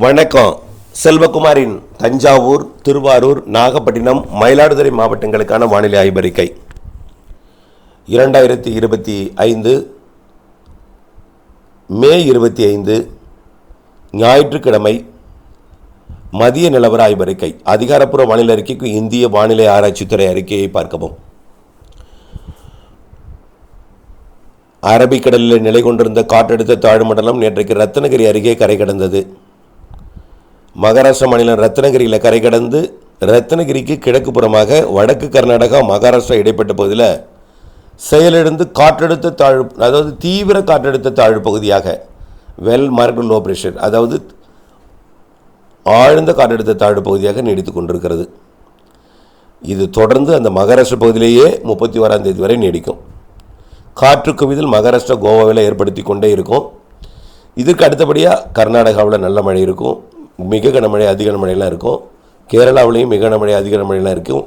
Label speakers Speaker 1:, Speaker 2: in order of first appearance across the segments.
Speaker 1: வணக்கம். செல்வகுமாரின் தஞ்சாவூர் திருவாரூர் நாகப்பட்டினம் மயிலாடுதுறை மாவட்டங்களுக்கான வானிலை ஆய்வறிக்கை. இரண்டாயிரத்தி இருபத்தி ஐந்து மே இருபத்தி ஐந்து ஞாயிற்றுக்கிழமை மதிய நிலவர ஆய்வறிக்கை. அதிகாரப்பூர்வ வானிலை அறிக்கைக்கு இந்திய வானிலை ஆராய்ச்சித்துறை அறிக்கையை பார்க்கவும். அரபிக்கடலில் நிலை கொண்டிருந்த காற்றழுத்த தாழ்வு மண்டலம் நேற்றைக்கு ரத்னகிரி அருகே கரை கடந்தது மகாராஷ்டிரா மாநிலம் ரத்னகிரியில் கரை கடந்து ரத்னகிரிக்கு கிழக்கு புறமாக வடக்கு கர்நாடகா மகாராஷ்டிரா இடைப்பட்ட பகுதியில் செயலிழந்து காற்றழுத்த தாழ்வு அதாவது தீவிர காற்றழுத்த தாழ்வு பகுதியாக வெல் மார்க் லோ ப்ரெஷர் அதாவது ஆழ்ந்த காற்றழுத்த தாழ்வு பகுதியாக நீடித்து கொண்டிருக்கிறது. இது தொடர்ந்து அந்த மகாராஷ்டிரா பகுதியிலேயே முப்பத்தி ஓராம் தேதி வரை நீடிக்கும். காற்று குவிதல் மகாராஷ்டிரா கோவாவில் ஏற்படுத்தி கொண்டே இருக்கும். இதற்கு அடுத்தபடியாக கர்நாடகாவில் நல்ல மழை இருக்கும். மிக கனமழை அதிக கனமழையெல்லாம் இருக்கும். கேரளாவிலையும் மிக கனமழை அதிக கனமழையெல்லாம் இருக்கும்.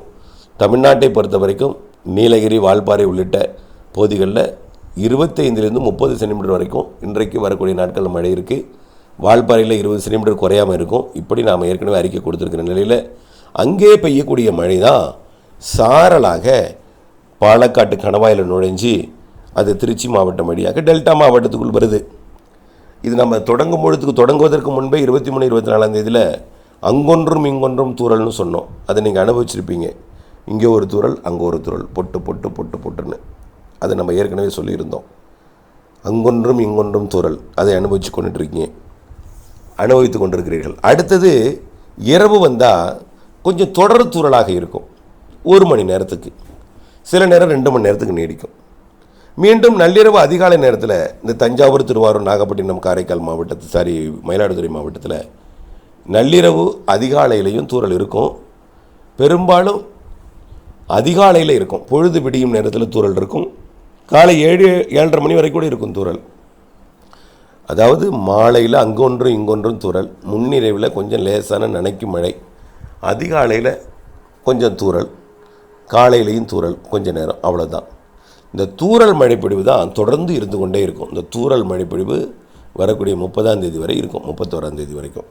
Speaker 1: தமிழ்நாட்டை பொறுத்த வரைக்கும் நீலகிரி வால்பாறை உள்ளிட்ட பகுதிகளில் இருபத்தைந்திலிருந்து முப்பது சென்டிமீட்டர் வரைக்கும் இன்றைக்கு வரக்கூடிய நாட்களில் மழை இருக்குது வால்பாறையில் இருபது சென்டிமீட்டர் குறையாமல் இருக்கும். இப்படி நாம் ஏற்கனவே அறிக்கை கொடுத்துருக்கிற நிலையில் அங்கே பெய்யக்கூடிய மழை தான் சாரலாக பாலக்காட்டு கணவாயில் நுழைஞ்சி அது திருச்சி மாவட்டம் வழியாக டெல்டா மாவட்டத்துக்குள் வருது. இது நம்ம தொடங்கும் பொழுதுக்கு தொடங்குவதற்கு முன்பே இருபத்தி மூணு இருபத்தி நாலாம் தேதியில் அங்கொன்றும் இங்கொன்றும் தூறல்னு சொன்னோம். அதை நீங்கள் அனுபவிச்சிருப்பீங்க. இங்கே ஒரு தூரல் அங்கே ஒரு தூரல் பொட்டு பொட்டு பொட்டு பொட்டுன்னு. அதை நம்ம ஏற்கனவே சொல்லியிருந்தோம். அங்கொன்றும் இங்கொன்றும் தூறல். அதை அனுபவித்து கொண்டுட்ருக்கீங்க அனுபவித்து கொண்டிருக்கிறீர்கள். அடுத்தது இரவு வந்தால் கொஞ்சம் தொடர் தூறலாக இருக்கும். ஒரு மணி நேரத்துக்கு. சில நேரம் ரெண்டு மணி நேரத்துக்கு நீடிக்கும். மீண்டும் நள்ளிரவு அதிகாலை நேரத்தில் இந்த தஞ்சாவூர் திருவாரூர் நாகப்பட்டினம் காரைக்கால் மாவட்டத்து சாரி மயிலாடுதுறை மாவட்டத்தில் நள்ளிரவு அதிகாலையிலையும் தூறல் இருக்கும். பெரும்பாலும் அதிகாலையில் இருக்கும். பொழுது விடியும் நேரத்தில் தூரல் இருக்கும். காலை ஏழு ஏழரை மணி வரைக்கும் கூட இருக்கும் தூரல் அதாவது மாலையில் அங்கொன்றும் இங்கொன்றும் தூரல் முன்னிறைவில் கொஞ்சம் லேசான நனைக்கும் மழை. அதிகாலையில் கொஞ்சம் தூரல் காலையிலையும் தூறல் கொஞ்சம் நேரம். அவ்வளோதான் இந்த தூரல் மழைப்பொழிவு தான் தொடர்ந்து இருந்து கொண்டே இருக்கும். இந்த தூறல் மழைப்பொழிவு வரக்கூடிய முப்பதாம் தேதி வரை இருக்கும் முப்பத்தோராம் தேதி வரைக்கும்.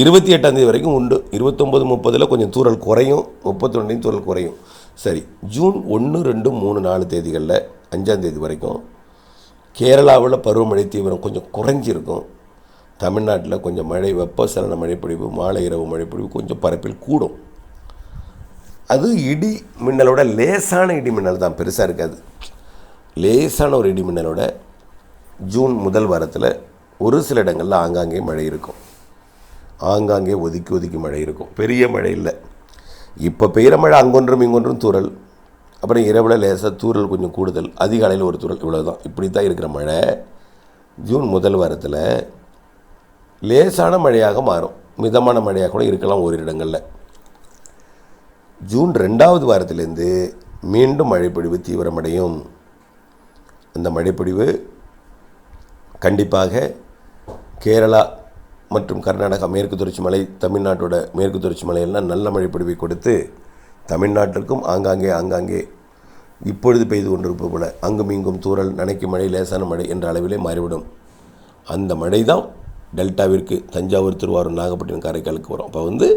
Speaker 1: இருபத்தி எட்டாம் தேதி வரைக்கும் உண்டு. இருபத்தொம்பது முப்பதில் கொஞ்சம் தூறல் குறையும் முப்பத்தொன்னையும் தூரல் குறையும். சரி ஜூன் ஒன்று ரெண்டு மூணு நாலு தேதிகளில் அஞ்சாம் தேதி வரைக்கும் கேரளாவில் பருவமழை தீவிரம் கொஞ்சம் குறைஞ்சிருக்கும். தமிழ்நாட்டில் கொஞ்சம் மழை வெப்பசலன மழைப்பொழிவு மாலை இரவு மழைப்பொழிவு கொஞ்சம் பரப்பில் கூடும். அது இடி மின்னலோட லேசான இடி மின்னல் தான் பெருசாக இருக்காது. லேசான ஒரு இடி மின்னலோட ஜூன் முதல் வாரத்தில் ஒரு சில இடங்களில் ஆங்காங்கே மழை இருக்கும். ஆங்காங்கே ஒதுக்கி ஒதுக்கி மழை இருக்கும். பெரிய மழை இல்லை. இப்போ பெய்கிற மழை அங்கொன்றும் இங்கொன்றும் தூரல் அப்புறம் இரவில் லேசாக தூறல் கொஞ்சம் கூடுதல். அதிகாலையில் ஒரு தூரல் இவ்வளோ தான் இப்படி தான் இருக்கிற மழை ஜூன் முதல் வாரத்தில் லேசான மழையாக மாறும். மிதமான மழையாக கூட இருக்கலாம் ஒரு இடங்களில். ஜூன் ரெண்டாவது வாரத்திலேருந்து மீண்டும் மழைப்பொழிவு தீவிரமடையும். அந்த மழைப்பொழிவு கண்டிப்பாக கேரளா மற்றும் கர்நாடகா மேற்கு தொடர்ச்சி மலை தமிழ்நாட்டோட மேற்கு தொடர்ச்சி மலையெல்லாம் நல்ல மழைப்பொழிவை கொடுத்து தமிழ்நாட்டிற்கும் ஆங்காங்கே ஆங்காங்கே இப்பொழுது பெய்து கொண்டிருப்பது போல அங்கும் இங்கும் தூரல் நனைக்கும் மழை லேசான மழை என்ற அளவிலே மாறிவிடும். அந்த மழை தான் டெல்டாவிற்கு தஞ்சாவூர் திருவாரூர் நாகப்பட்டினம் காரைக்காலுக்கு வரும். அப்போ வந்து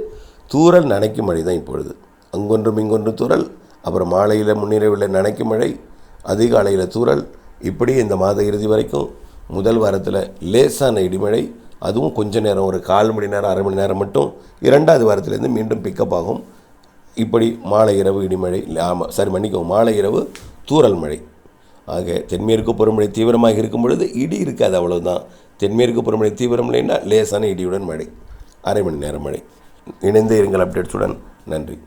Speaker 1: தூரல் நனைக்கும் மழை தான் இப்பொழுது. அங்கொன்றும் இங்கொன்றும் தூறல். அப்புறம் மாலையில் முன்னிரவில் நனைக்கும் மழை அதிகாலையில் தூறல். இப்படி இந்த மாத இறுதி வரைக்கும் முதல் வாரத்தில் லேசான இடிமழை அதுவும் கொஞ்ச நேரம் ஒரு கால் மணி நேரம் அரை மணி நேரம் மட்டும் இரண்டாவது வாரத்திலேருந்து மீண்டும் பிக்கப் ஆகும். இப்படி மாலை இரவு இடிமழை ஆமாம் சரி மன்னிக்கவும் மாலை இரவு தூறல் மழை. ஆக தென்மேற்கு பருவமழை தீவிரமாக இருக்கும் பொழுது இடி இருக்காது அவ்வளவுதான். தென்மேற்கு பருவமழை தீவிரம் இல்லைன்னா லேசான இடியுடன் மழை அரை மணி நேரம் மழை. இணைந்து இருங்கள் அப்டேட்ஸுடன் நன்றி.